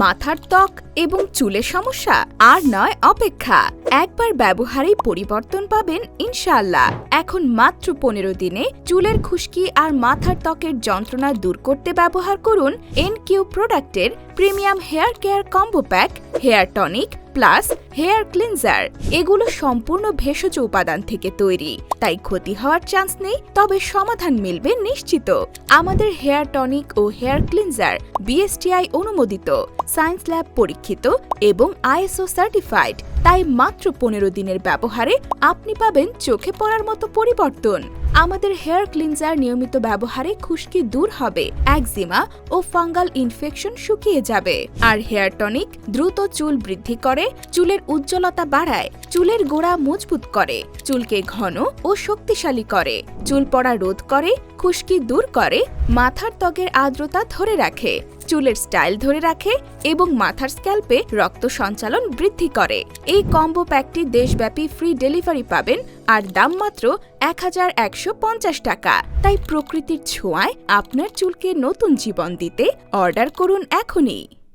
মাথার ত্বক এবং চুলের সমস্যা, আর নয় অপেক্ষা। একবার ব্যবহারেই পরিবর্তন পাবেন ইনশাল্লাহ এখন মাত্র পনেরো দিনে চুলের খুশকি আর মাথার ত্বকের যন্ত্রণা দূর করতে ব্যবহার করুন এন কিউ প্রোডাক্টের premium hair care combo pack, hair tonic, plus hair cleanser, এগুলো সম্পূর্ণ ভেষজ উপাদান থেকে তৈরি। তাই ক্ষতি হওয়ার চান্স নেই, তবে সমাধান মিলবে নিশ্চিত। আমাদের হেয়ার টনিক ও হেয়ার ক্লিনজার বিএসটিআই অনুমোদিত, সায়েন্স ল্যাব পরীক্ষিত এবং আইএসও সার্টিফাইড। তাই মাত্র পনেরো দিনের ব্যবহারে আপনি পাবেন চোখে পড়ার মতো পরিবর্তন। আমাদের হেয়ার ক্লিনজার নিয়মিত ব্যবহারে খুশকি দূর হবে, একজিমা ও ফাঙ্গাল ইনফেকশন শুকিয়ে যাবে। আর হেয়ার টনিক দ্রুত চুল বৃদ্ধি করে, চুলের উজ্জ্বলতা বাড়ায়, চুলের গোড়া মজবুত করে, চুলকে ঘন ও শক্তিশালী করে, চুল পড়া রোধ করে, খুশকি দূর করে, মাথার ত্বকের আর্দ্রতা ধরে রাখে, চুলের স্টাইল ধরে রাখে এবং মাথার স্ক্যাল্পে রক্ত সঞ্চালন বৃদ্ধি করে। এই কম্বো প্যাকটি দেশব্যাপী ফ্রি ডেলিভারি পাবেন, আর দাম মাত্র এক হাজার একশো পঞ্চাশ টাকা। তাই প্রকৃতির ছোঁয়ায় আপনার চুলকে নতুন জীবন দিতে অর্ডার করুন এখনই।